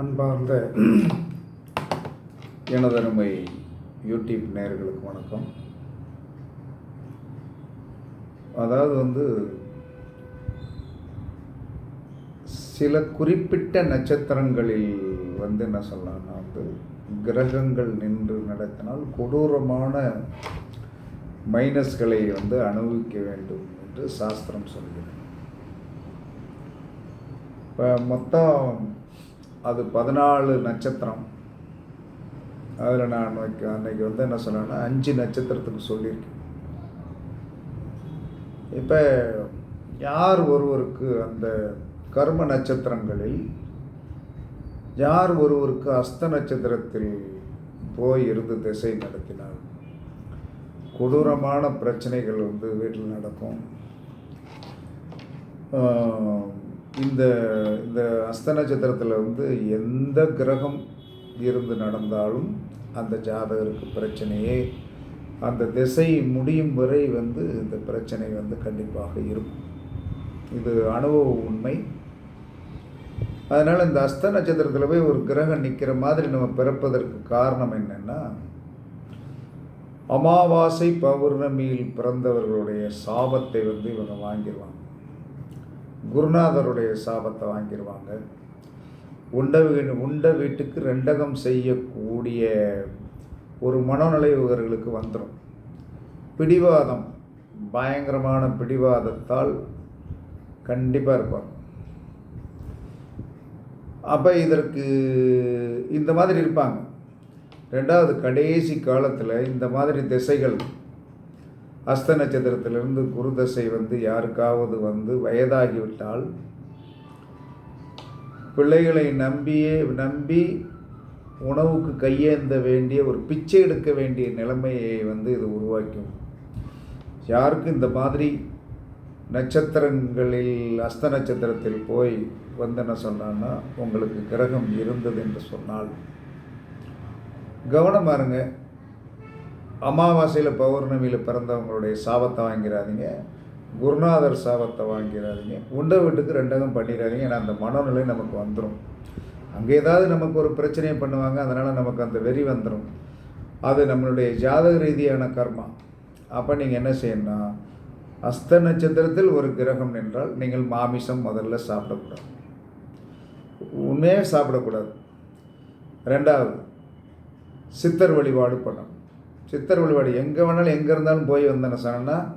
அன்பார்ந்த எனதருமை யூடியூப் நேயர்களுக்கு வணக்கம். அதாவது வந்து சில குறிப்பிட்ட நட்சத்திரங்களில் வந்து என்ன சொல்லலாம்னா வந்து கிரகங்கள் நின்று நடத்தினால் கொடூரமான மைனஸ்களை வந்து அனுபவிக்க வேண்டும் என்று சாஸ்திரம் சொல்கிறது. இப்போ மொத்தம் அது பதினாலு நட்சத்திரம். அதில் நான் அன்னைக்கு அன்னைக்கு வந்து என்ன சொன்னேன்னா அஞ்சு நட்சத்திரத்துக்கு சொல்லியிருக்கேன். இப்போ யார் ஒருவருக்கு அந்த கர்ம நட்சத்திரங்களில் யார் ஒருவருக்கு அஸ்த நட்சத்திரத்தில் போய் இருந்து திசை நடத்தினார் கொடூரமான பிரச்சனைகள் வந்து வீட்டில் நடக்கும். இந்த இந்த அஸ்த நட்சத்திரத்தில் வந்து எந்த கிரகம் இருந்து நடந்தாலும் அந்த ஜாதகருக்கு பிரச்சனையே. அந்த திசை முடியும் வரை வந்து இந்த பிரச்சனை வந்து கண்டிப்பாக இருக்கும். இது அனுபவ உண்மை. அதனால் இந்த அஸ்த நட்சத்திரத்தில் போய் ஒரு கிரகம் நிற்கிற மாதிரி நம்ம பிறப்பதற்கு காரணம் என்னென்னா அமாவாசை பௌர்ணமியில் பிறந்தவர்களுடைய சாபத்தை வந்து இவங்க வாங்கிடுவாங்க குருநாதருடைய சாபத்தை வாங்கிடுவாங்க உண்ட வீ உண்ட வீட்டுக்கு ரெண்டகம் செய்யக்கூடிய ஒரு மனநிலை இவர்களுக்கு வந்துடும் பிடிவாதம் பயங்கரமான பிடிவாதத்தால் கண்டிப்பாக இருப்பாங்க. அப்போ இதற்கு இந்த மாதிரி இருப்பாங்க. ரெண்டாவது கடைசி காலத்தில் இந்த மாதிரி திசைகள் அஸ்த நட்சத்திரத்திலிருந்து குரு தசை வந்து யாருக்காவது வந்து வயதாகிவிட்டால் பிள்ளைகளை நம்பியே நம்பி உணவுக்கு கையேந்த வேண்டிய ஒரு பிச்சை எடுக்க வேண்டிய நிலைமையை வந்து இது உருவாக்கும் யாருக்கு இந்த மாதிரி நட்சத்திரங்களில் அஸ்த நட்சத்திரத்தில் போய் வந்தன சொன்னான்னா உங்களுக்கு கிரகம் இருந்தது என்று சொன்னால் கவனமாக இருங்க. அமாவாசையில் பௌர்ணமியில் பிறந்தவங்களுடைய சாபத்தை வாங்கிறாதீங்க. குருநாதர் சாபத்தை வாங்கிறாதீங்க. உண்ட வீட்டுக்கு ரெண்டகம் பண்ணிடாதீங்க. ஏன்னா அந்த மனநிலை நமக்கு வந்துடும் அங்கே ஏதாவது நமக்கு ஒரு பிரச்சனையை பண்ணுவாங்க. அதனால் நமக்கு அந்த வெறி வந்துடும் அது நம்மளுடைய ஜாதக ரீதியான கர்மா. அப்போ நீங்கள் என்ன செய்யணும்னா அஸ்த நட்சத்திரத்தில் ஒரு கிரகம் நின்றால் நீங்கள் மாமிசம் முதல்ல சாப்பிடக்கூடாது. உண்மையாக சாப்பிடக்கூடாது. ரெண்டாவது சித்தர் வழிபாடு பண்ணணும். சித்தர் வழிபாடு எங்கே வேணாலும் எங்கே இருந்தாலும் போய் வந்தேன்னு சொன்னால்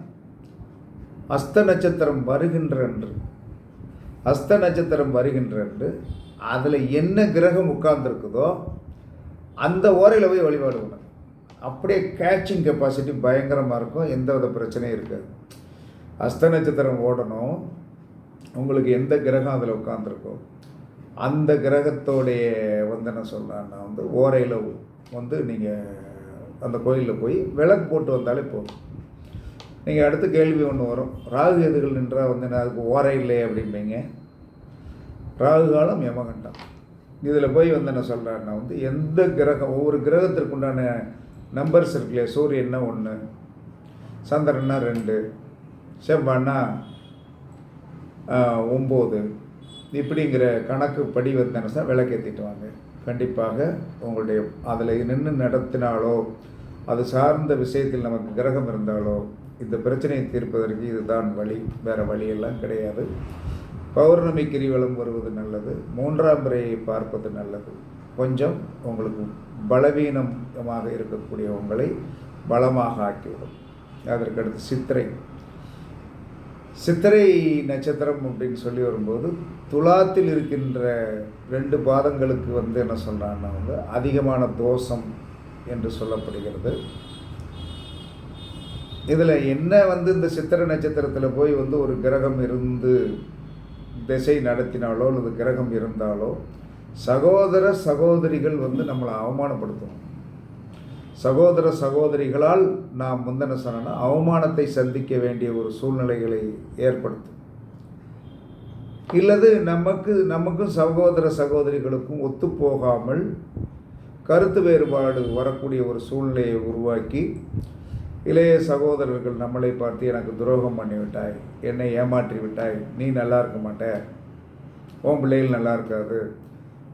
அஸ்த நட்சத்திரம் வருகின்றன்று அஸ்த நட்சத்திரம் வருகின்றன்று அதில் என்ன கிரகம் உட்கார்ந்துருக்குதோ அந்த ஓரையில் போய் வழிபாடு பண்ணணும். அப்படியே கேட்சிங் கெப்பாசிட்டி பயங்கரமாக இருக்கும் எந்த வித பிரச்சனையும் இருக்காது. அஸ்த நட்சத்திரம் ஓடணும் உங்களுக்கு எந்த கிரகம் அதில் உட்காந்துருக்கோ அந்த கிரகத்தோடைய வந்து என்ன சொல்லலான்னா வந்து ஓரையில் வந்து நீங்கள் அந்த கோயிலில் போய் விளக்கு போட்டு வந்தாலே போதும். நீங்கள் அடுத்த கேள்வி ஒன்று வரும். ராகு எதுகள் நின்றால் வந்து நான் அதுக்கு ஓரை இல்லை அப்படிம்பீங்க. ராகு காலம் யமகண்டம். இதில் போய் வந்து என்ன சொல்கிறேன்னா வந்து எந்த கிரகம் ஒவ்வொரு கிரகத்திற்கு உண்டான நம்பர்ஸ் இருக்குல்லையே? சூரியன்னா ஒன்று சந்திரன்னா ரெண்டு செவ்வாய்னா ஒம்பது. இப்படிங்கிற கணக்கு படி வந்து என்ன விளக்கேற்றிட்டு வாங்க. கண்டிப்பாக உங்களுடைய அதில் நின்று நடத்தினாலோ அது சார்ந்த விஷயத்தில் நமக்கு கிரகம் இருந்தாலோ இந்த பிரச்சனையை தீர்ப்பதற்கு இதுதான் வழி. வேறு வழியெல்லாம் கிடையாது. பௌர்ணமி கிரிவலம் வருவது நல்லது. மூன்றாம் முறையை பார்ப்பது நல்லது. கொஞ்சம் உங்களுக்கு பலவீனமாக இருக்கக்கூடிய உங்களை பலமாக ஆக்கிவிடும். அதற்கடுத்து சித்திரை. சித்திரை நட்சத்திரம் அப்படின்னு சொல்லி வரும்போது துலாத்தில் இருக்கின்ற ரெண்டு பாதங்களுக்கு வந்து என்ன சொல்கிறாங்கன்னா வந்து அதிகமான தோஷம் என்று சொல்லப்படுகிறது. இதில் என்ன வந்து இந்த சித்திர நட்சத்திரத்தில் போய் வந்து ஒரு கிரகம் இருந்து திசை நடத்தினாலோ அல்லது கிரகம் இருந்தாலோ சகோதர சகோதரிகள் வந்து நம்மளை அவமானப்படுத்தும். சகோதர சகோதரிகளால் நாம் முந்தன சொன்னா அவமானத்தை சந்திக்க வேண்டிய ஒரு சூழ்நிலைகளை ஏற்படுத்தும். இல்லது நமக்கு நமக்கும் சகோதர சகோதரிகளுக்கும் ஒத்துப்போகாமல் கருத்து வேறுபாடு வரக்கூடிய ஒரு சூழ்நிலையை உருவாக்கி இளைய சகோதரர்கள் நம்மளை பார்த்து எனக்கு துரோகம் பண்ணிவிட்டாய் என்னை ஏமாற்றி விட்டாய் நீ நல்லா இருக்க மாட்டே உன் பிள்ளைகள் நல்லா இருக்காது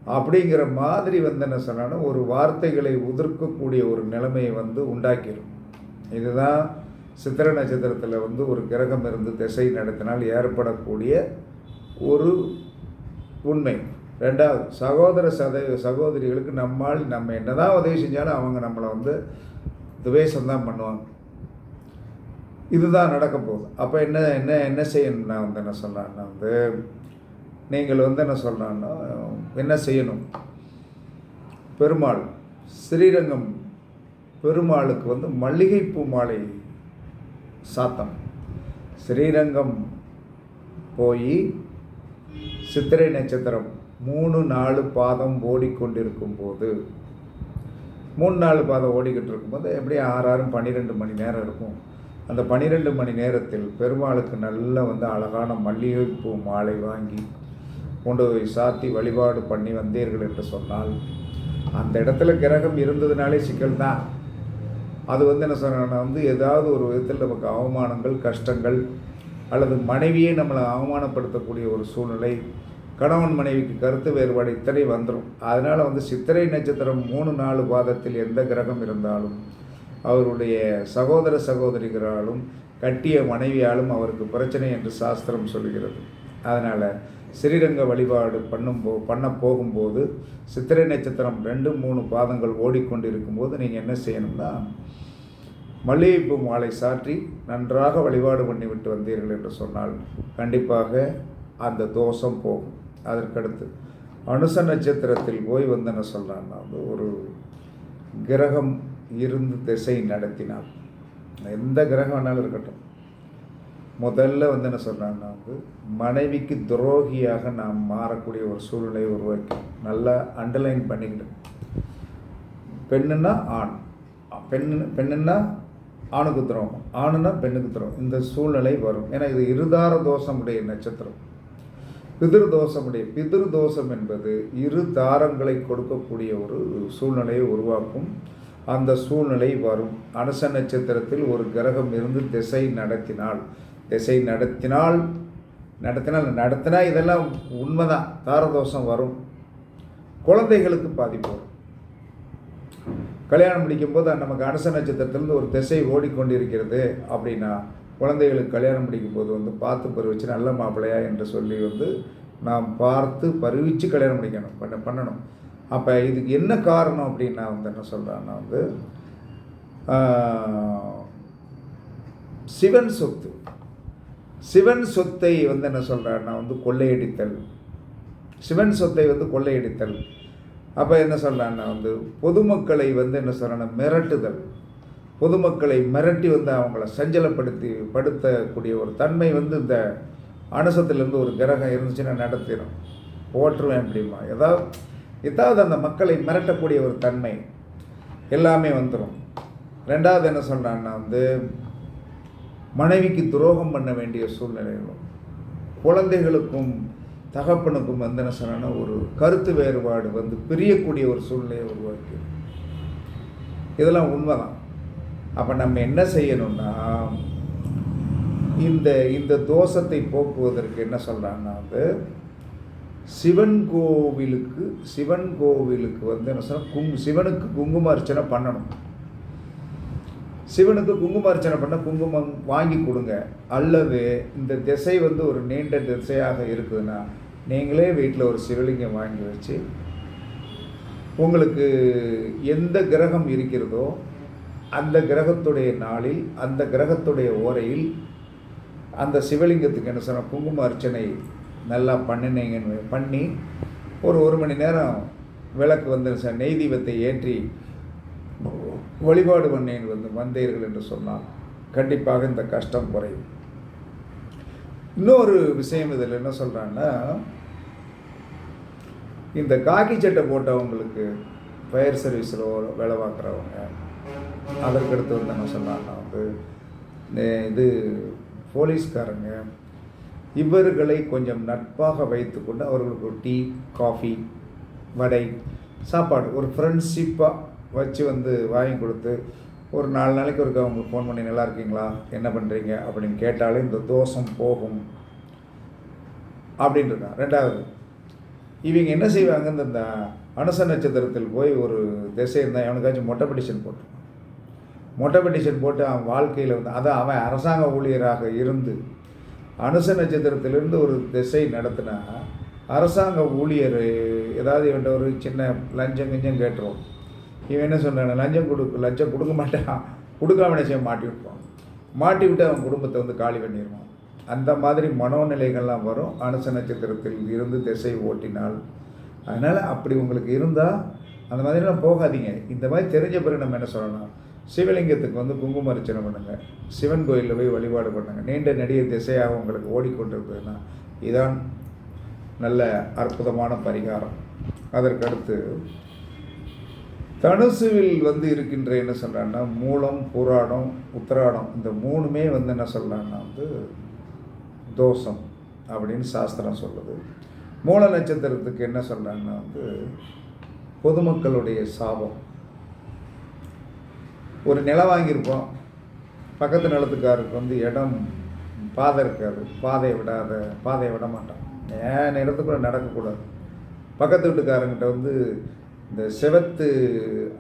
அப்படிங்கிற மாதிரி வந்து என்ன சொன்னாலும் ஒரு வார்த்தைகளை உதிர்க்கக்கூடிய ஒரு நிலைமையை வந்து உண்டாக்கிடும் இதுதான் சித்திர நட்சத்திரத்தில் வந்து ஒரு கிரகம் இருந்து திசை நடத்தினால் ஏற்படக்கூடிய ஒரு உண்மை. ரெண்டாவது சகோதர சத சகோதரிகளுக்கு நம்மால் நம்ம என்ன தான் உதவி செஞ்சாலும் அவங்க நம்மளை வந்து துவேஷந்தான் பண்ணுவாங்க. இதுதான் நடக்க போகுது. அப்போ என்ன என்ன என்ன செய்யணும்னா வந்து என்ன சொல்கிறேன்னா வந்து நீங்கள் வந்து என்ன சொல்கிறான்னா என்ன செய்யணும்? பெருமாள் ஸ்ரீரங்கம் பெருமாளுக்கு வந்து மல்லிகைப்பூ மாலை சாத்தம். ஸ்ரீரங்கம் போய் சித்திரை நட்சத்திரம் மூணு நாலு பாதம் ஓடிக்கொண்டிருக்கும் போது மூணு நாலு பாதம் ஓடிக்கிட்டு இருக்கும்போது எப்படியும் ஆறு ஆறும் பன்னிரெண்டு மணி நேரம் இருக்கும். அந்த பன்னிரெண்டு மணி நேரத்தில் பெருமாளுக்கு நல்ல வந்து அழகான மல்லிகைப்பூ மாலை வாங்கி கொண்டு போய் சாத்தி வழிபாடு பண்ணி வந்தீர்கள் என்று சொன்னால் அந்த இடத்துல கிரகம் இருந்ததுனாலே சிக்கல் தான். அது வந்து என்ன சொன்னா வந்து ஏதாவது ஒரு விதத்தில் நமக்கு அவமானங்கள் கஷ்டங்கள் அல்லது மனைவியை நம்மளை அவமானப்படுத்தக்கூடிய ஒரு சூழ்நிலை கணவன் மனைவிக்கு கருத்து வேறுபாடு இத்தனை வந்துடும் அதனால் வந்து சித்திரை நட்சத்திரம் மூணு நாலு பாதத்தில் எந்த கிரகம் இருந்தாலும் அவருடைய சகோதர சகோதரிகளாலும் கட்டிய மனைவியாலும் அவருக்கு பிரச்சனை என்று சாஸ்திரம் சொல்கிறது அதனால் ஸ்ரீரங்க வழிபாடு பண்ணும் போ பண்ண போகும்போது சித்திரை நட்சத்திரம் ரெண்டு மூணு பாதங்கள் ஓடிக்கொண்டிருக்கும் போது நீங்கள் என்ன செய்யணும்னா மல்லிகைப்பூ மாலை சாற்றி நன்றாக வழிபாடு பண்ணிவிட்டு வந்தீர்கள் என்று சொன்னால் கண்டிப்பாக அந்த தோஷம் போகும். அதற்கடுத்து அனுச நட்சத்திரத்தில் போய் வந்து என்ன சொல்கிறான்னா வந்து ஒரு கிரகம் இருந்து திசை நடத்தினால் எந்த கிரகம் வேணாலும் இருக்கட்டும். முதல்ல வந்து என்ன சொல்கிறாங்கன்னா வந்து மனைவிக்கு துரோகியாக நாம் மாறக்கூடிய ஒரு சூழ்நிலையை உருவாக்கி நல்லா அண்டர்லைன் பண்ணிக்கிட்டு பெண்ணுன்னா ஆண் பெண்ணு பெண்ணுன்னா ஆணுக்கு துரோகம் ஆணுன்னா பெண்ணுக்கு துரோகம். இந்த சூழ்நிலை வரும். ஏன்னா இது இருதார தோஷமுடைய நட்சத்திரம். பிதிரு தோஷமுடைய தோஷம் என்பது இரு தாரங்களை கொடுக்கக்கூடிய ஒரு சூழ்நிலையை உருவாக்கும். அந்த சூழ்நிலை வரும். அனுச நட்சத்திரத்தில் ஒரு கிரகம் இருந்து திசை நடத்தினால் திசை நடத்தினால் நடத்தினால் நடத்தினா இதெல்லாம் உண்மைதான். தாரதோஷம் வரும். குழந்தைகளுக்கு பாதிப்பு வரும். கல்யாணம் முடிக்கும்போது நமக்கு அனுச நட்சத்திரத்திலிருந்து ஒரு திசை ஓடிக்கொண்டிருக்கிறது அப்படின்னா குழந்தைகளுக்கு கல்யாணம் முடிக்கும்போது வந்து பார்த்து பருவிச்சு நல்ல மாப்பிள்ளையா என்று சொல்லி வந்து நாம் பார்த்து பருவிச்சு கல்யாணம் முடிக்கணும் பண்ண பண்ணணும். அப்போ இதுக்கு என்ன காரணம் அப்படின்னா வந்து என்ன சொல்கிறேன்னா வந்து சிவன் சொத்து. சிவன் சொத்தை வந்து என்ன சொல்கிறேன்னா வந்து கொள்ளையடித்தல். சிவன் சொத்தை வந்து கொள்ளையடித்தல். அப்போ என்ன சொல்கிறான்னா வந்து பொதுமக்களை வந்து என்ன சொல்கிறான்னா மிரட்டுதல். பொதுமக்களை மிரட்டி வந்து அவங்கள சஞ்சலப்படுத்தி படுத்தக்கூடிய ஒரு தன்மை வந்து இந்த அனுசத்துலேருந்து ஒரு கிரகம் இருந்துச்சுன்னா நடத்திடும் ஓட்டுருவேன் அப்படிமா ஏதாவது ஏதாவது அந்த மக்களை மிரட்டக்கூடிய ஒரு தன்மை எல்லாமே வந்துடும் ரெண்டாவது என்ன சொல்கிறான்னா வந்து மனைவிக்கு துரோகம் பண்ண வேண்டிய சூழ்நிலைகளும் குழந்தைகளுக்கும் தகப்பனுக்கும் வந்து என்ன சொன்னா ஒரு கருத்து வேறுபாடு வந்து பிரியக்கூடிய ஒரு சூழ்நிலையை உருவாக்கி இதெல்லாம் உண்மைதான். அப்போ நம்ம என்ன செய்யணும்னா இந்த இந்த தோஷத்தை போக்குவதற்கு என்ன சொல்கிறாங்கன்னா வந்து சிவன் கோவிலுக்கு சிவன் கோவிலுக்கு வந்து என்ன சொன்னால் கும் சிவனுக்கு குங்கும அர்ச்சனை பண்ணணும். சிவனுக்கு குங்கும அர்ச்சனை பண்ண குங்குமம் வாங்கி கொடுங்க. அல்லது இந்த திசை வந்து ஒரு நீண்ட திசையாக இருக்குதுன்னா நீங்களே வீட்டில் ஒரு சிவலிங்கம் வாங்கி வச்சு உங்களுக்கு எந்த கிரகம் இருக்கிறதோ அந்த கிரகத்துடைய நாளில் அந்த கிரகத்துடைய ஓரையில் அந்த சிவலிங்கத்துக்கு என்ன சொன்ன குங்கும அர்ச்சனை நல்லா பண்ணினீங்கன்னு பண்ணி ஒரு ஒரு மணி நேரம் விளக்கு வந்து ச- நெய் தீபத்தை ஏற்றி வழிபாடு பண்ணேன் வந்து வந்தீர்கள் என்று சொன்னால் கண்டிப்பாக இந்த கஷ்டம் குறையும். இன்னொரு விஷயம் இதில் என்ன சொல்கிறாங்கன்னா இந்த காக்கி சட்டை போட்டவங்களுக்கு ஃபயர் சர்வீஸில் வேலை பார்க்குறவங்க அதற்கடுத்து வந்து என்ன சொன்னாங்கன்னா வந்து இது போலீஸ்காரங்க இவர்களை கொஞ்சம் நட்பாக வைத்துக்கொண்டு அவர்களுக்கு ஒரு டீ காஃபி வடை சாப்பாடு ஒரு ஃப்ரெண்ட்ஷிப்பாக வச்சு வந்து வாங்கி கொடுத்து ஒரு நாலு நாளைக்கு ஒருக்க அவங்களுக்கு ஃபோன் பண்ணி நல்லா இருக்கீங்களா? என்ன பண்ணுறீங்க அப்படின்னு கேட்டாலே இந்த தோஷம் போகும். அப்படின்ட்டு ரெண்டாவது இவங்க என்ன செய்வாங்க இந்த அனுச நட்சத்திரத்தில் போய் ஒரு திசை இருந்தால் எவனுக்காச்சும் மொட்டை பெட்டிஷன் போட்டுருவாங்க மொட்டை பெட்டிஷன் போட்டு அவன் வாழ்க்கையில் வந்து அதான் அவன் அரசாங்க ஊழியராக இருந்து அனுச நட்சத்திரத்திலிருந்து ஒரு திசை நடத்தினா அரசாங்க ஊழியர் ஏதாவது இவன்ட்ட ஒரு சின்ன லஞ்சம் கிஞ்சம் கேட்டுரும். இவன் என்ன சொன்னான் லஞ்சம் கொடுக்க லஞ்சம் கொடுக்க மாட்டான். கொடுக்காம செய்ய மாட்டி விட்டுருவான். மாட்டி விட்டு அவன் குடும்பத்தை வந்து காலி பண்ணிடுவான் அந்த மாதிரி மனோநிலைகள்லாம் வரும். அனுச நட்சத்திரத்தில் இருந்து திசை ஓட்டினால். அதனால் அப்படி உங்களுக்கு இருந்தால் அந்த மாதிரிலாம் போகாதீங்க. இந்த மாதிரி தெரிஞ்ச பிறகு நம்ம என்ன சொல்லணும் சிவலிங்கத்துக்கு வந்து குங்கும அர்ச்சனை பண்ணுங்கள் சிவன் கோயிலில் போய் வழிபாடு பண்ணுங்கள் நீண்ட நெடிய திசையாக உங்களுக்கு ஓடிக்கொண்டிருந்ததுன்னா இதான் நல்ல அற்புதமான பரிகாரம். அதற்கடுத்து தனுசுவில் வந்து இருக்கின்ற என்ன சொல்கிறான்னா மூலம் புராணம் உத்திராடம் இந்த மூணுமே வந்து என்ன சொல்கிறான்னா வந்து தோஷம் அப்படின்னு சாஸ்திரம் சொல்லுது. மூல நட்சத்திரத்துக்கு என்ன சொல்கிறாங்கன்னா வந்து பொதுமக்களுடைய சாபம். ஒரு நிலம் வாங்கியிருப்போம் பக்கத்து நிலத்துக்காருக்கு வந்து இடம் பாதை இருக்காது. பாதையை விடாத பாதையை விட மாட்டான் ஏன்? நிலத்துக்குள்ள நடக்கக்கூடாது. பக்கத்து வீட்டுக்காரங்கிட்ட வந்து இந்த செவத்து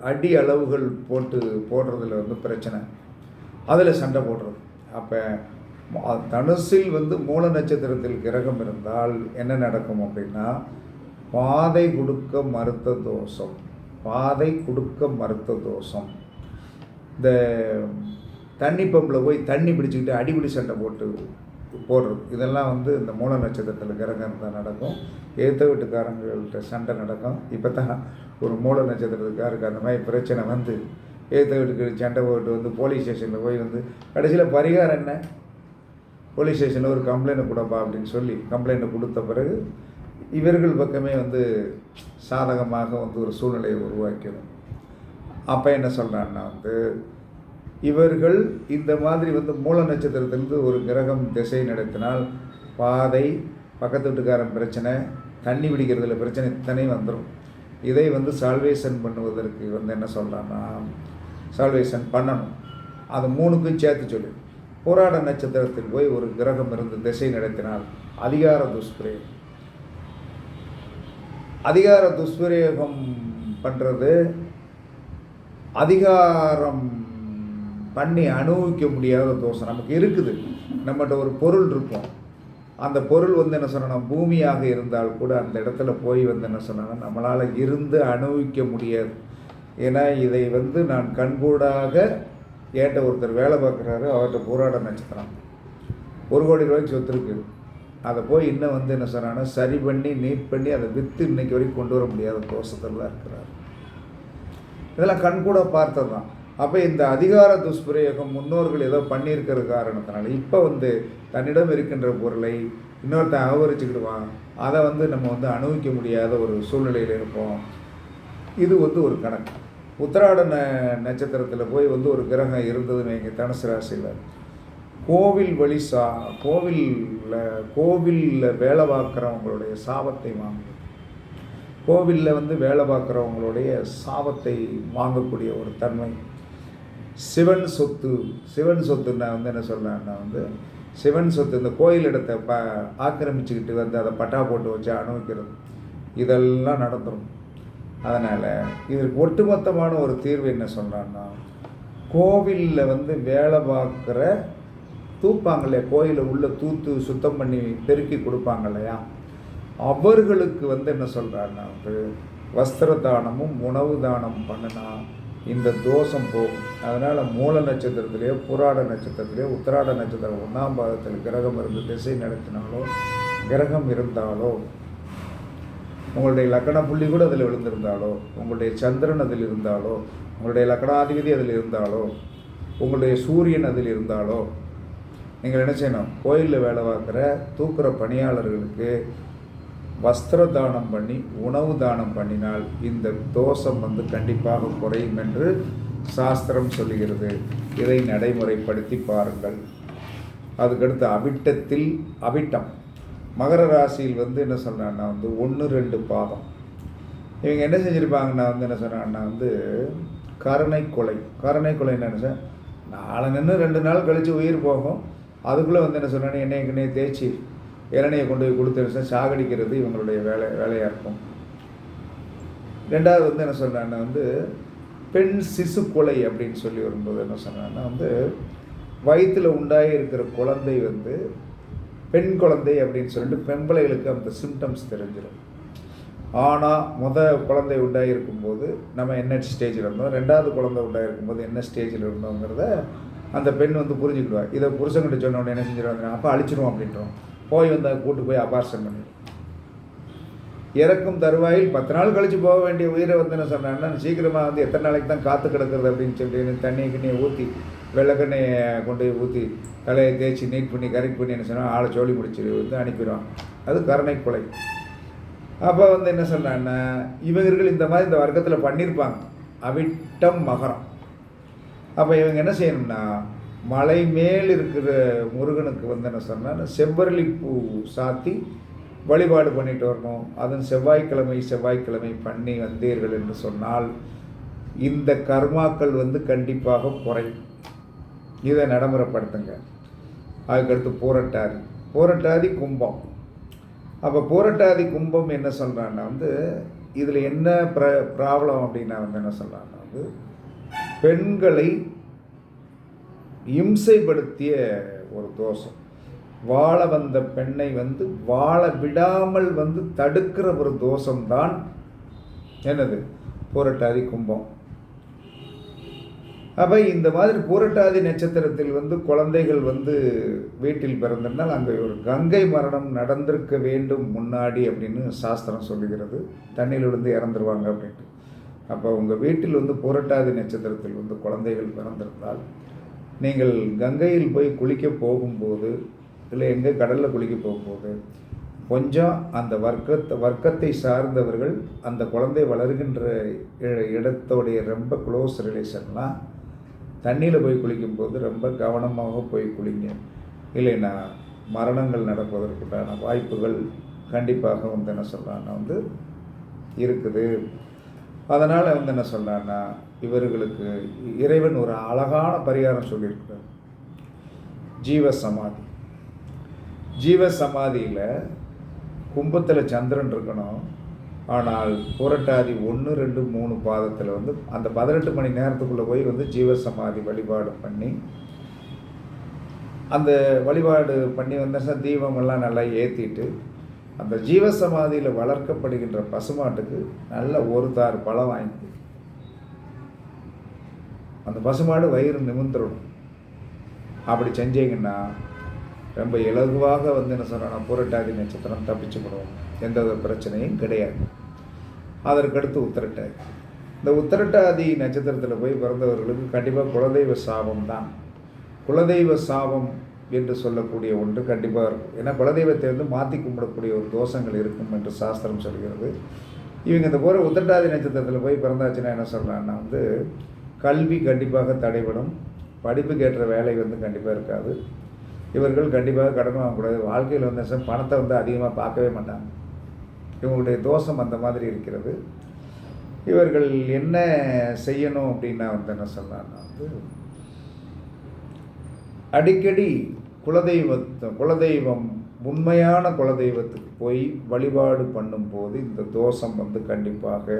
அடி அளவுகள் போட்டு போடுறதுல வந்து பிரச்சனை. அதில் சண்டை போடுறது. அப்போ தனுசில் வந்து மூல நட்சத்திரத்தில் கிரகம் இருந்தால் என்ன நடக்கும் அப்படின்னா பாதை கொடுக்க மறுத்த தோஷம். பாதை கொடுக்க மறுத்த தோஷம். இந்த தண்ணி பம்பில் போய் தண்ணி பிடிச்சிக்கிட்டு அடிபிடி சண்டை போட்டு போடுறது. இதெல்லாம் வந்து இந்த மூல நட்சத்திரத்தில் கிரகம் தான் நடக்கும். எதிர்த்த வீட்டுக்காரங்கள்ட்ட சண்டை நடக்கும். இப்போ தான் ஒரு மூல நட்சத்திரத்துக்காருக்கு அந்த மாதிரி பிரச்சனை வந்து எதிர்த்த வீட்டுக்கு சண்டை போட்டு வந்து போலீஸ் ஸ்டேஷனில் போய் வந்து கடைசியில் பரிகாரம் என்ன? போலீஸ் ஸ்டேஷனில் ஒரு கம்ப்ளைண்ட் கொடுப்பா அப்படின்னு சொல்லி கம்ப்ளைண்ட்டை கொடுத்த பிறகு இவர்கள் பக்கமே வந்து சாதகமாக வந்து ஒரு சூழ்நிலையை உருவாக்கிடும். அப்போ என்ன சொல்கிறான்னா வந்து இவர்கள் இந்த மாதிரி வந்து மூல நட்சத்திரத்திலிருந்து ஒரு கிரகம் திசை நடத்தினால் பாதை பக்கத்து வீட்டுக்காரன் பிரச்சனை தண்ணி பிடிக்கிறதுல பிரச்சனை இத்தனை வந்துடும் இதை வந்து சால்வேஷன் பண்ணுவதற்கு வந்து என்ன சொல்கிறான்னா சால்வேஷன் பண்ணணும். அது மூணுக்கும் சேர்த்து சொல்லி. போராட நட்சத்திரத்தில் போய் ஒரு கிரகம் இருந்து திசை நடத்தினால் அதிகார துஷ்பிரயோகம். அதிகார துஷ்பிரயோகம் பண்ணுறது அதிகாரம் பண்ணி அனுபவிக்க முடியாத தோஷம் நமக்கு இருக்குது. நம்மகிட்ட ஒரு பொருள் இருக்கும். அந்த பொருள் வந்து என்ன சொன்னால் பூமியாக இருந்தால் கூட அந்த இடத்துல போய் வந்து என்ன சொன்னால் நம்மளால் இருந்து அனுபவிக்க முடியாது. ஏன்னா இதை வந்து நான் கண்கூடாக ஏட்ட ஒருத்தர் வேலை பார்க்குறாரு அவர்கிட்ட போராட நட்சத்திரம் ஒரு கோடி ரூபாய்க்கு சொத்து இருக்குது அதை போய் இன்னும் வந்து என்ன சொன்னான்னா சரி பண்ணி நீட் பண்ணி அதை விற்று இன்றைக்கி வரைக்கும் கொண்டு வர முடியாத தோஷத்தில் இருக்கிறார். இதெல்லாம் கண்கூட பார்த்தது தான் அப்போ இந்த அதிகார துஷ்பிரயோகம் முன்னோர்கள் ஏதோ பண்ணியிருக்கிற காரணத்தினால இப்போ வந்து தன்னிடம் இருக்கின்ற பொருளை இன்னொருத்தன் அபகரிச்சுக்கிடுவான் அதை வந்து நம்ம வந்து அனுபவிக்க முடியாத ஒரு சூழ்நிலையில் இருப்போம். இது வந்து ஒரு கணக்கு. உத்திராட ந நட்சத்திரத்தில் போய் வந்து ஒரு கிரகம் இருந்ததுன்னு எங்கள் தனுசு ராசியில். கோவில் வழி சா கோவிலில் கோவிலில் வேலை பார்க்குறவங்களுடைய சாபத்தை வாங்கும். கோவிலில் வந்து வேலை பார்க்குறவங்களுடைய சாபத்தை வாங்கக்கூடிய ஒரு தன்மை. சிவன் சொத்து சிவன் சொத்துன்னா வந்து என்ன சொல்கிறேன்னா வந்து சிவன் சொத்து இந்த கோயில் இடத்தை ப ஆக்கிரமிச்சுக்கிட்டு வந்து அதை பட்டா போட்டு வச்சு அனுபவிக்கிறது. இதெல்லாம் நடந்துடும் அதனால் இதற்கு ஒட்டுமொத்தமான ஒரு தீர்வு என்ன சொல்கிறான்னா கோவிலில் வந்து வேலை பார்க்குற தூப்பாங்க இல்லையா கோயிலை உள்ளே தூத்து சுத்தம் பண்ணி பெருக்கி கொடுப்பாங்க இல்லையா? அவர்களுக்கு வந்து என்ன சொல்கிறாருன்னா வந்து வஸ்திர தானமும் உணவு தானம் பண்ணினா இந்த தோஷம் போகும். அதனால் மூல நட்சத்திரத்திலேயோ புராட நட்சத்திரத்திலேயோ உத்திராட நட்சத்திரம் ஒன்றாம் பாதத்தில் கிரகம் இருந்து திசை நடத்தினாலோ கிரகம் இருந்தாலோ உங்களுடைய லக்கண புள்ளி கூட அதில் விழுந்திருந்தாலோ உங்களுடைய சந்திரன் அதில் இருந்தாலோ உங்களுடைய லக்கணாதிபதி அதில் இருந்தாலோ உங்களுடைய சூரியன் அதில் இருந்தாலோ நீங்கள் என்ன செய்யணும்? கோயிலில் வேலை பார்க்குற தூக்குற பணியாளர்களுக்கு வஸ்திர தானம் பண்ணி உணவு தானம் பண்ணினால் இந்த தோஷம் வந்து கண்டிப்பாக குறையும் என்று சாஸ்திரம் சொல்லுகிறது. இதை நடைமுறைப்படுத்தி பாருங்கள். அதுக்கடுத்து அவிட்டத்தில் அவிட்டம். மகர ராசியில் வந்து என்ன சொல்கிறான்னா வந்து ஒன்று ரெண்டு பாதம். இவங்க என்ன செஞ்சுருப்பாங்கன்னா வந்து என்ன சொன்னாங்கன்னா வந்து கருணை கொலை. கருணை கொலை என்ன சார் நாளை நின்று ரெண்டு நாள் கழித்து உயிர் போகும். அதுக்குள்ளே வந்து என்ன சொன்னாங்கன்னா என்னை கிண்ணே தேய்ச்சி இளநியை கொண்டு போய் கொடுத்து சாகடிக்கிறது இவங்களுடைய வேலை வேலையாக இருக்கும். ரெண்டாவது வந்து என்ன சொல்கிறாங்கன்னா வந்து பெண் சிசு கொலை அப்படின்னு சொல்லி வரும்போது என்ன சொன்னாங்கன்னா வந்து வயிற்றில் உண்டாகி இருக்கிற குழந்தை வந்து பெண் குழந்தை அப்படின்னு சொல்லிட்டு பெண்பிள்ளைகளுக்கு அந்த சிம்டம்ஸ் தெரிஞ்சிடும். ஆனால் முத குழந்தை உண்டாகி இருக்கும்போது நம்ம என்ன ஸ்டேஜில் இருந்தோம்? ரெண்டாவது குழந்தை உண்டாகி இருக்கும்போது என்ன ஸ்டேஜில் இருந்தோங்கிறத அந்த பெண் வந்து புரிஞ்சுக்கிடுவா. இதை புருஷங்கிட்ட சொன்ன உடனே என்ன செஞ்சிருவாங்க அப்போ அழிச்சிடுவோம் அப்படின்றோம் போய் வந்து கூட்டு போய் அபார்ஷன் பண்ணி. இறக்கும் தருவாயில் பத்து நாள் கழித்து போக வேண்டிய உயிரை வந்து என்ன சொன்னாங்கன்னா சீக்கிரமாக வந்து எத்தனை நாளைக்கு தான் காற்று கிடக்கிறது? அப்படின்னு சொல்லி தண்ணியை கிண்ணியை ஊற்றி வெள்ளக்கண்ணையை கொண்டு போய் ஊற்றி தலையை தேய்ச்சி நீட் பண்ணி கரெக்ட் பண்ணி என்ன சொன்னால் ஆளை சோழி முடிச்சு வந்து அனுப்பிடுவான். அது கருணை கொலை. அப்போ வந்து என்ன சொன்னான்னா இவர்கள் இந்த மாதிரி இந்த வர்க்கத்தில் பண்ணியிருப்பாங்க அவிட்டம் மகரம். அப்போ இவங்க என்ன செய்யணும்னா மலை மேல் இருக்கிற முருகனுக்கு வந்து என்ன சொன்னால் செவ்வரளி பூ சாத்தி வழிபாடு பண்ணிட்டு வரணும். அதன் செவ்வாய்க்கிழமை செவ்வாய்க்கிழமை பண்ணி வந்தீர்கள் என்று சொன்னால் இந்த கர்மாக்கள் வந்து கண்டிப்பாக குறையும். இதை நடைமுறைப்படுத்துங்க. அதுக்கடுத்து பூரட்டாதி. பூரட்டாதி கும்பம். அப்போ பூரட்டாதி கும்பம் என்ன சொல்கிறான்னா வந்து இதில் என்ன ப்ர ப்ராப்ளம் அப்படின்னா வந்து என்ன சொல்கிறான்னா வந்து பெண்களை இம்சைப்படுத்திய ஒரு தோஷம். வாழ வந்த பெண்ணை வந்து வாழ விடாமல் வந்து தடுக்கிற ஒரு தோஷம்தான் என்னது? பூரட்டாதி கும்பம். அப்போ இந்த மாதிரி பூரட்டாதி நட்சத்திரத்தில் வந்து குழந்தைகள் வந்து வீட்டில் பிறந்திருந்தால் அங்கே ஒரு கங்கை மரணம் நடந்திருக்க வேண்டும் முன்னாடி அப்படின்னு சாஸ்திரம் சொல்லுகிறது. தண்ணியில் விழுந்து இறந்துருவாங்க அப்படின்ட்டு. அப்போ உங்கள் வீட்டில் வந்து பூரட்டாதி நட்சத்திரத்தில் வந்து குழந்தைகள் பிறந்திருந்தால் நீங்கள் கங்கையில் போய் குளிக்க போகும்போது இல்லை எங்கே கடலில் குளிக்க போகும்போது கொஞ்சம் அந்த வர்க்கத்தை வர்க்கத்தை சார்ந்தவர்கள் அந்த குழந்தை வளர்கின்ற இடத்தோடைய ரொம்ப க்ளோஸ் ரிலேஷன்லாம் தண்ணியில் போய் குளிக்கும்போது ரொம்ப கவனமாக போய் குளிங்க. இல்லைன்னா மரணங்கள் நடப்பதற்குண்டான வாய்ப்புகள் கண்டிப்பாக வந்து என்ன சொல்கிறான்னா வந்து இருக்குது. அதனால் வந்து என்ன சொல்கிறான்னா இவர்களுக்கு இறைவன் ஒரு அழகான பரிகாரம் சொல்லியிருக்கிறார். ஜீவ சமாதி ஜீவ சமாதியில் கும்பத்தில் சந்திரன் இருக்கணும். ஆனால் புரட்டாதி ஒன்று ரெண்டு மூணு பாதத்தில் வந்து அந்த பதினெட்டு மணி நேரத்துக்குள்ளே போய் வந்து ஜீவ சமாதி வழிபாடு பண்ணி அந்த வழிபாடு பண்ணி வந்தா தீபமெல்லாம் நல்லா ஏற்றிட்டு அந்த ஜீவ சமாதியில் வளர்க்கப்படுகின்ற பசுமாட்டுக்கு நல்ல ஒரு தார் பழம் வாங்கி அந்த பசுமாடு வயிறு நிமிந்துடணும் அப்படி செஞ்சீங்கன்னா ரொம்ப இலகுவாக வந்து என்ன சொல்கிறேன் புரட்டாதி நட்சத்திரம் தப்பிச்சுக்கிடுவோம் எந்த ஒரு பிரச்சனையும் கிடையாது. அதற்கடுத்து உத்திரட்டாதி. இந்த உத்திரட்டாதி நட்சத்திரத்தில் போய் பிறந்தவர்களுக்கு கண்டிப்பாக குலதெய்வ சாபம் தான். குலதெய்வ சாபம் என்று சொல்லக்கூடிய ஒன்று கண்டிப்பாக இருக்கும். ஏன்னா குலதெய்வத்தை வந்து மாற்றி கும்பிடக்கூடிய ஒரு தோஷங்கள் இருக்கும் என்று சாஸ்திரம் சொல்கிறது. இவங்க இந்த போகிற உத்திரட்டாதி நட்சத்திரத்தில் போய் பிறந்தாச்சுன்னா என்ன சொல்கிறாங்கன்னா வந்து கல்வி கண்டிப்பாக தடைபடும். படிப்புக்கு ஏற்ற வேலை வந்து கண்டிப்பாக இருக்காது. இவர்கள் கண்டிப்பாக கடன் வாங்கக்கூடாது வாழ்க்கையில் வந்து பணத்தை வந்து அதிகமாக பார்க்கவே மாட்டாங்க. இவங்களுடைய தோஷம் அந்த மாதிரி இருக்கிறது. இவர்கள் என்ன செய்யணும் அப்படின்னா வந்து என்ன சொல்லலாம்னா வந்து அடிக்கடி குலதெய்வத்தை குலதெய்வம் உண்மையான குலதெய்வத்துக்கு போய் வழிபாடு பண்ணும்போது இந்த தோஷம் வந்து கண்டிப்பாக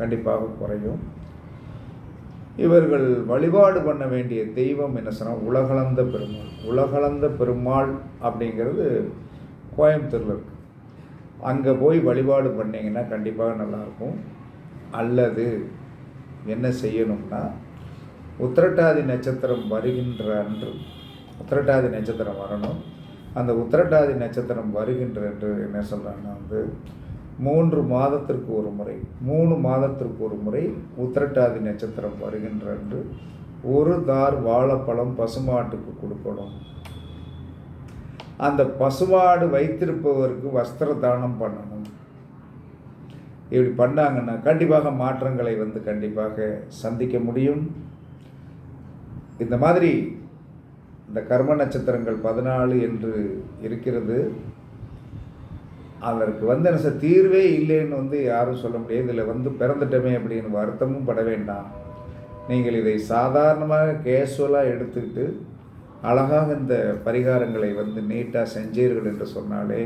கண்டிப்பாக குறையும். இவர்கள் வழிபாடு பண்ண வேண்டிய தெய்வம் என்ன சொன்னால் உலகளந்த பெருமாள். உலகளந்த பெருமாள் அப்படிங்கிறது கோயம்புத்தூரில் இருக்குது அங்கே போய் வழிபாடு பண்ணிங்கன்னா கண்டிப்பாக நல்லாயிருக்கும். அல்லது என்ன செய்யணும்னா உத்திரட்டாதி நட்சத்திரம் வருகின்ற அன்று உத்திரட்டாதி நட்சத்திரம் வரணும். அந்த உத்திரட்டாதி நட்சத்திரம் வருகின்ற என்று என்ன சொல்கிறாங்கன்னா வந்து மூன்று மாதத்திற்கு ஒரு முறை மூணு மாதத்திற்கு ஒரு முறை உத்திரட்டாதி நட்சத்திரம் வருகின்ற அன்று ஒரு தார் வாழைப்பழம் பசுமாட்டுக்கு கொடுக்கணும். அந்த பசுமாடு வைத்திருப்பவருக்கு வஸ்திர தானம் பண்ணணும். இப்படி பண்ணாங்கன்னா கண்டிப்பாக மாற்றங்களை வந்து கண்டிப்பாக சந்திக்க முடியும். இந்த மாதிரி இந்த கர்ம நட்சத்திரங்கள் பதினாலு என்று இருக்கிறது. அதற்கு வந்து என்ன சார் தீர்வே இல்லைன்னு வந்து யாரும் சொல்ல முடியாது. இதில் வந்து பிறந்துட்டோமே அப்படின்னு வருத்தமும் பட வேண்டாம். நீங்கள் இதை சாதாரணமாக கேஷுவலாக எடுத்துக்கிட்டு அழகாக இந்த பரிகாரங்களை வந்து நீட்டாக செஞ்சீர்கள் என்று சொன்னாலே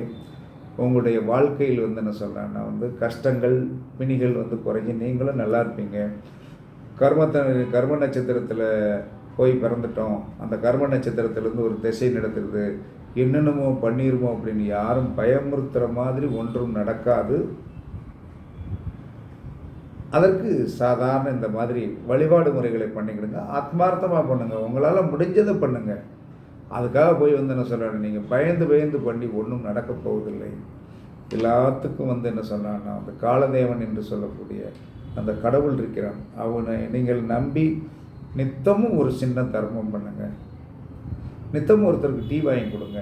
உங்களுடைய வாழ்க்கையில் வந்து என்ன சொல்கிறேன்னா வந்து கஷ்டங்கள் பிணிகள் வந்து குறைஞ்சி நீங்களும் நல்லா இருப்பீங்க. கர்மத்த கர்ம நட்சத்திரத்தில் போய் பிறந்துட்டோம். அந்த கர்ம நட்சத்திரத்திலேருந்து ஒரு திசை நடத்துறது என்னென்னமோ பண்ணிருமோ அப்படின்னு யாரும் பயமுறுத்துகிற மாதிரி ஒன்றும் நடக்காது. அதற்கு சாதாரண இந்த மாதிரி வழிபாடு முறைகளை பண்ணிக்கிடுங்க ஆத்மார்த்தமாக பண்ணுங்கள் உங்களால் முடிஞ்சதை பண்ணுங்கள் அதுக்காக போய் வந்து என்ன சொல்கிறேன் நீங்கள் பயந்து பயந்து பண்ணி ஒன்றும் நடக்கப் போவதில்லை. எல்லாத்துக்கும் வந்து என்ன சொன்னான்னா அந்த காலதேவன் என்று சொல்லக்கூடிய அந்த கடவுள் இருக்கிறான். அவனை நீங்கள் நம்பி நித்தமும் ஒரு சின்ன தர்மம் பண்ணுங்கள் நித்தமும் ஒருத்தருக்கு டீ வாங்கி கொடுங்க.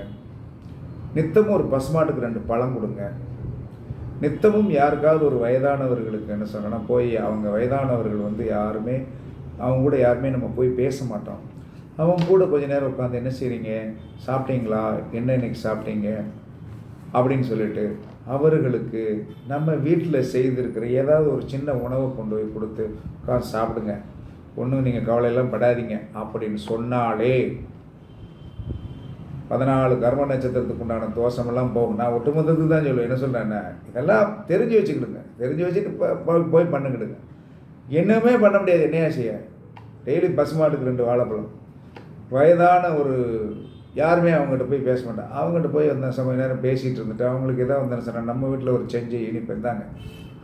நித்தமும் ஒரு பசுமாட்டுக்கு ரெண்டு பழம் கொடுங்க. நித்தமும் யாருக்காவது ஒரு வயதானவர்களுக்கு என்ன சொன்னா போய் அவங்க வயதானவர்கள் வந்து யாருமே அவங்க கூட யாருமே நம்ம போய் பேச மாட்டோம். அவங்க கூட கொஞ்ச நேரம் உட்காந்து என்ன செய்கிறீங்க சாப்பிட்டீங்களா? என்ன இன்னைக்கு சாப்பிட்டீங்க? அப்படின்னு சொல்லிட்டு அவர்களுக்கு நம்ம வீட்டில் செய்திருக்கிற ஏதாவது ஒரு சின்ன உணவை கொண்டு போய் கொடுத்து உட்காந்து சாப்பிடுங்க. ஒன்றும் நீங்கள் கவலையெல்லாம் படாதீங்க. அப்படின்னு சொன்னாலே பதினாலு கர்ம நட்சத்திரத்துக்கு உண்டான தோஷமெல்லாம் போகும். நான் ஒட்டுமொத்தத்துக்கு தான் சொல்லுவேன் என்ன சொல்கிறேன்னா இதெல்லாம் தெரிஞ்சு வச்சுக்கிடுங்க. தெரிஞ்சு வச்சுட்டு போய் போய் என்னமே பண்ண முடியாது. என்னையா செய்ய? டெய்லி பசுமாட்டுக்கு ரெண்டு வாழைப்பழம். வயதான ஒரு யாருமே அவங்ககிட்ட போய் பேச மாட்டேன். அவங்ககிட்ட போய் அந்த சமய நேரம் பேசிகிட்டு இருந்துட்டு அவங்களுக்கு எதாவது வந்து சொன்னால் நம்ம வீட்டில் ஒரு செஞ்சு இனிப்பு இருந்தாங்க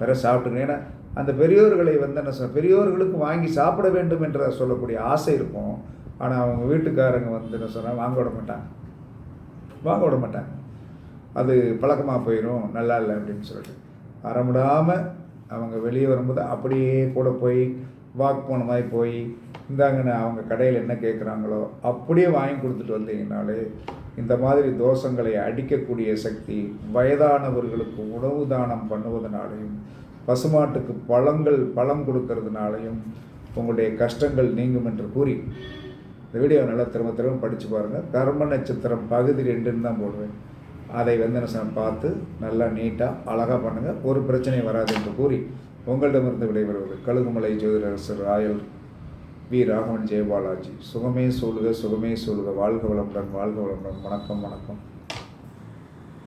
வேற சாப்பிட்டுங்க. ஏன்னா அந்த பெரியோர்களை வந்து என்ன சொல் பெரியோர்களுக்கு வாங்கி சாப்பிட வேண்டும் என்ற சொல்லக்கூடிய ஆசை இருக்கும். ஆனால் அவங்க வீட்டுக்காரங்க வந்து என்ன சொன்னால் வாங்க விட மாட்டாங்க. வாங்க விட மாட்டாங்க. அது பழக்கமாக போயிடும் நல்லா இல்லை அப்படின்னு சொல்லிட்டு. அறமுடாமல் அவங்க வெளியே வரும்போது அப்படியே கூட போய் வாக் போன மாதிரி போய் இந்தாங்கன்னு அவங்க கடையில் என்ன கேட்குறாங்களோ அப்படியே வாங்கி கொடுத்துட்டு வந்தீங்கனாலே இந்த மாதிரி தோஷங்களை அடிக்கக்கூடிய சக்தி வயதானவர்களுக்கு உணவு தானம் பண்ணுவதனாலையும் பசுமாட்டுக்கு பழங்கள் பழம் கொடுக்கறதுனாலையும் உங்களுடைய கஷ்டங்கள் நீங்கும் என்று கூறி இந்த வீடியோ நல்லா திரும்ப திரும்ப படித்து பாருங்கள் கர்ம நட்சத்திரம் பகுதி ரெண்டுன்னு தான் போடுவேன். அதை வந்து நான் பார்த்து நல்லா நீட்டாக அழகாக பண்ணுங்கள் ஒரு பிரச்சனை வராது என்று கூறி உங்களிடமிருந்து விடைபெறுவது கழுகுமலை ஜோதிடரசர் ராயல் வி. ராகவன் ஜெயபாலாஜி. சுகமே சூழுக சுகமே சூழுக. வாழ்க வளமுடன் வாழ்க வளமுடன். வணக்கம் வணக்கம்.